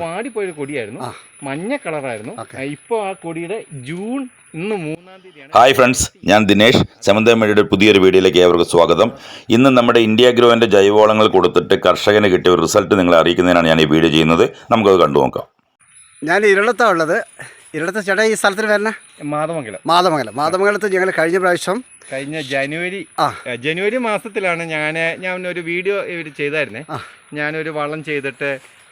വാടിപ്പോയൊരു കൊടിയായിരുന്നു. മഞ്ഞ കളറായിരുന്നു. ഇപ്പോൾ ആ കൊടിയുടെ ജൂൺ ഇന്ന് മൂന്നാം തീയതിയാണ്. ഹായ് ഫ്രണ്ട്സ് ഞാൻ ദിനേഷ്. സമന്തമഴിയുടെ പുതിയൊരു വീഡിയോയിലേക്ക് ഏവർക്കും സ്വാഗതം. ഇന്ന് നമ്മുടെ ഇന്ത്യ ഗ്രോവിന്റെ ജൈവവളങ്ങൾ കൊടുത്തിട്ട് കർഷകന് കിട്ടിയ ഒരു റിസൾട്ട് നിങ്ങളെ അറിയിക്കുന്നതിനാണ് ഞാൻ ഈ വീഡിയോ ചെയ്യുന്നത്. നമുക്കത് കണ്ടു നോക്കാം. ഞാൻ ഇരുളത്താണ് ഉള്ളത്. ഇരുളത്ത് ചേട്ടാ ഈ സ്ഥലത്തിന് വരണ മാതമംഗലം. മാതമംഗലം. മാതമംഗലത്ത് ഞങ്ങൾ കഴിഞ്ഞ പ്രാവശ്യം കഴിഞ്ഞ ജനുവരി ആ. ജനുവരി മാസത്തിലാണ് ഞാൻ ഞാൻ ഒരു വീഡിയോ ഇവർ ചെയ്തായിരുന്നേ. ഞാനൊരു വളം ചെയ്തിട്ട്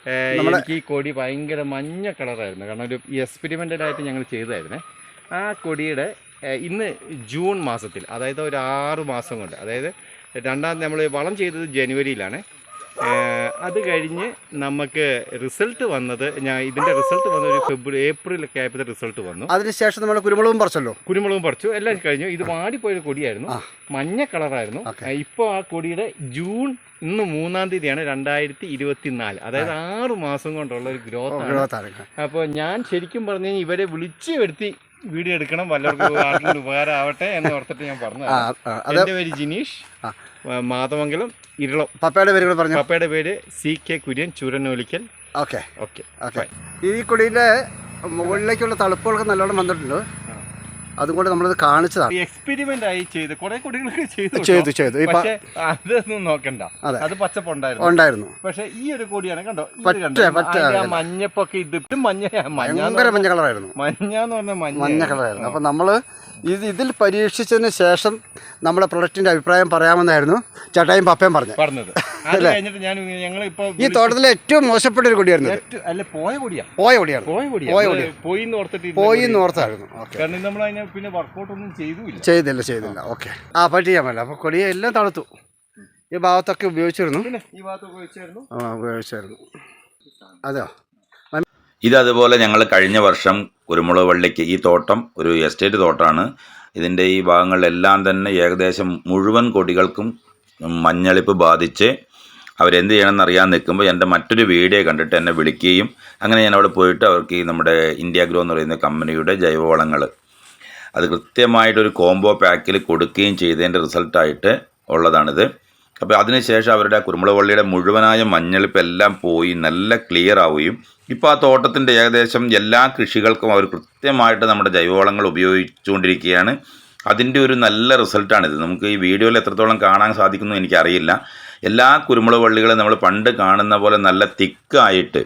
എനിക്ക് ഈ കൊടി ഭയങ്കര മഞ്ഞ കളറായിരുന്നു. കാരണം ഒരു എക്സ്പെരിമെന്റഡ് ആയിട്ട് ഞങ്ങൾ ചെയ്തായിരുന്നേ ആ കൊടിയുടെ ഇന്ന് ജൂൺ മാസത്തിൽ അതായത് ഒരു ആറ് മാസം കൊണ്ട് അതായത് രണ്ടാം നമ്മൾ വളം ചെയ്തത് ജനുവരിയിലാണ്. അത് കഴിഞ്ഞ് നമുക്ക് റിസൾട്ട് വന്നത് ഞാൻ ഇതിന്റെ റിസൾട്ട് വന്നത് ഒരു ഫെബ്രുവരി ഏപ്രിലൊക്കെ ആയപ്പോൾ റിസൾട്ട് വന്നു. അതിനുശേഷം നമ്മൾ കുരുമുളകും പറിച്ചല്ലോ? കുരുമുളകും പറിച്ചു. എല്ലാം കഴിഞ്ഞു. ഇത് വാടിപ്പോയൊരു കൊടിയായിരുന്നു. മഞ്ഞ കളറായിരുന്നു. ഇപ്പോൾ ആ കൊടിയുടെ ജൂൺ ഇന്ന് മൂന്നാം തീയതിയാണ് രണ്ടായിരത്തി ഇരുപത്തി നാല് അതായത് ആറ് മാസം കൊണ്ടുള്ള ഒരു ഗ്രോത്ത് ആണ് അപ്പോൾ ഞാൻ ശരിക്കും പറഞ്ഞു കഴിഞ്ഞാൽ ഇവരെ വിളിച്ചു വരുത്തി വീഡിയോ എടുക്കണം വല്ലവർക്കും ആർക്കും ഉപകാരം ആവട്ടെ എന്ന് ഓർത്തിട്ട് ഞാൻ പറഞ്ഞു അത്. എന്റെ പേര് ജിനീഷ്. മാതമംഗലം ഇരളം. പപ്പയുടെ പേര് കൂടെ പറഞ്ഞു? പപ്പയുടെ പേര് C K Kurian Churanolikkal okay. Okay. Okay. ഈ കുടിയിലെ മുകളിലേക്കുള്ള തളുപ്പുകളൊക്കെ നല്ലോണം വന്നിട്ടുണ്ട്. അതുകൊണ്ട് നമ്മളത് കാണിച്ചതാണ്. എക്സ്പെരിമെന്റ് ആയി ചെയ്ത് കുറെ കുട്ടികൾക്ക് ചെയ്തു ചെയ്തു ചെയ്തു. അതൊന്നും നോക്കണ്ട. അതെ. പച്ചപ്പുണ്ടായിരുന്നു. ഉണ്ടായിരുന്നു. പക്ഷെ ഈ ഒരു കൊടിയാണ് കണ്ടോ. മഞ്ഞപ്പൊക്കെ ഇതിട്ടും മഞ്ഞ ഭയങ്കര മഞ്ഞ കളറായിരുന്നു. മഞ്ഞ എന്ന് പറഞ്ഞാൽ മഞ്ഞ. കളറായിരുന്നു. അപ്പം നമ്മൾ ഇത് ഇതിൽ പരീക്ഷിച്ചതിന് ശേഷം നമ്മുടെ പ്രൊഡക്റ്റിന്റെ അഭിപ്രായം പറയാമെന്നായിരുന്നു. ചേട്ടായും പപ്പയും പറഞ്ഞു. പറഞ്ഞത്. അത് കഴിഞ്ഞിട്ട് ഞാൻ ഞങ്ങൾ ഇപ്പൊ ഈ തോട്ടത്തിലെ ഏറ്റവും മോശപ്പെട്ട ഒരു കൊടിയായിരുന്നു ഇത്. അല്ല പോയ കൊടിയാ. പോയ കൊടിയാണ്. പോയ കൊടിയാ. പോയ പോയി എന്ന് ഓർത്തിട്ട് ഇരുന്ന പോയി എന്ന് ഓർത്തായിരുന്നു. ഓക്കെ കാരണം നമ്മൾ അതിനെ പിന്നെ വർക്കൗട്ട് ഒന്നും ചെയ്തുമില്ല. ചെയ്തില്ല ചെയ്തില്ല. ഓക്കെ. ആ പറ്റി ചെയ്യാൻ പറ്റില്ല. അപ്പോൾ കൊടിയെ എല്ലാം തണുത്തു. ഈ ഭാഗത്തൊക്കെ ഉപയോഗിച്ചിരുന്നു. പിന്നെ ഈ ഭാഗത്തൊക്കെ ആ ഉപയോഗിച്ചായിരുന്നു. അതെയോ? ഇതതുപോലെ അതുപോലെ ഞങ്ങൾ കഴിഞ്ഞ വർഷം കുരുമുളക് വള്ളിക്ക് ഈ തോട്ടം ഒരു എസ്റ്റേറ്റ് തോട്ടമാണ് ഇതിന്റെ ഈ ഭാഗങ്ങളിലെല്ലാം തന്നെ ഏകദേശം മുഴുവൻ കൊടികൾക്കും മഞ്ഞളിപ്പ് ബാധിച്ച് അവരെന്ത് ചെയ്യണമെന്ന് അറിയാൻ നിൽക്കുമ്പോൾ എന്റെ മറ്റൊരു വീഡിയോ കണ്ടിട്ട് എന്നെ വിളിക്കുകയും അങ്ങനെ ഞാൻ അവിടെ പോയിട്ട് അവർക്ക് ഈ നമ്മുടെ ഇന്ത്യ ഗ്രോ എന്ന് പറയുന്ന കമ്പനിയുടെ ജൈവവളങ്ങൾ അത് കൃത്യമായിട്ടൊരു കോംബോ പാക്കിൽ കൊടുക്കുകയും ചെയ്തതിന്റെ റിസൾട്ടായിട്ട് ഉള്ളതാണിത്. അപ്പോൾ അതിനുശേഷം അവരുടെ കുരുമുളക് വള്ളിയുടെ മുഴുവനായ മഞ്ഞളിപ്പ് എല്ലാം പോയി നല്ല ക്ലിയർ ആവുകയും ഇപ്പോൾ ആ തോട്ടത്തിന്റെ ഏകദേശം എല്ലാ കൃഷികൾക്കും അവർ കൃത്യമായിട്ട് നമ്മുടെ ജൈവവളങ്ങൾ ഉപയോഗിച്ചുകൊണ്ടിരിക്കുകയാണ്. അതിന്റെ ഒരു നല്ല റിസൾട്ടാണിത്. നമുക്ക് ഈ വീഡിയോയിൽ എത്രത്തോളം കാണാൻ സാധിക്കുന്നു എനിക്കറിയില്ല. എല്ലാ കുരുമുളക് വള്ളികളും നമ്മൾ പണ്ട് കാണുന്ന പോലെ നല്ല തിക്കായിട്ട്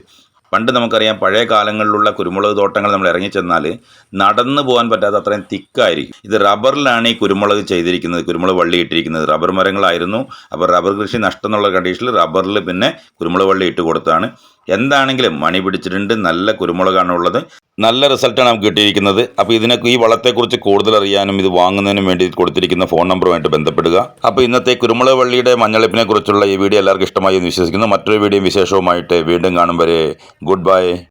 പണ്ട് നമുക്കറിയാം പഴയ കാലങ്ങളിലുള്ള കുരുമുളക് തോട്ടങ്ങൾ നമ്മൾ ഇറങ്ങിച്ചെന്നാൽ നടന്നു പോകാൻ പറ്റാത്ത അത്രയും തിക്കായിരിക്കും. ഇത് റബ്ബറിലാണ് ഈ കുരുമുളക് ചെയ്തിരിക്കുന്നത് കുരുമുളക് വള്ളി ഇട്ടിരിക്കുന്നത്. റബ്ബർ മരങ്ങളായിരുന്നു. അപ്പോൾ റബ്ബർ കൃഷി നഷ്ടം എന്നുള്ള കണ്ടീഷനിൽ റബ്ബറിൽ പിന്നെ കുരുമുളക് വള്ളി ഇട്ട് കൊടുത്താണ് എന്താണെങ്കിലും മണി പിടിച്ചിട്ടുണ്ട്. നല്ല കുരുമുളകാണ് ഉള്ളത്. നല്ല റിസൾട്ടാണ് നമുക്ക് കിട്ടിയിരിക്കുന്നത്. അപ്പോൾ ഇതിനൊക്കെ ഈ വളത്തെക്കുറിച്ച് കൂടുതൽ അറിയാനും ഇത് വാങ്ങുന്നതിനും വേണ്ടി കൊടുത്തിരിക്കുന്ന ഫോൺ നമ്പറുമായിട്ട് ബന്ധപ്പെടുക. അപ്പോൾ ഇന്നത്തെ കുരുമുളക് വള്ളിയുടെ മഞ്ഞളിപ്പിനെ കുറിച്ചുള്ള ഈ വീഡിയോ എല്ലാവർക്കും ഇഷ്ടമായി എന്ന് വിശ്വസിക്കുന്നു. മറ്റൊരു വീഡിയോ വിശേഷവുമായിട്ട് വീണ്ടും കാണും വരെ. Good bye.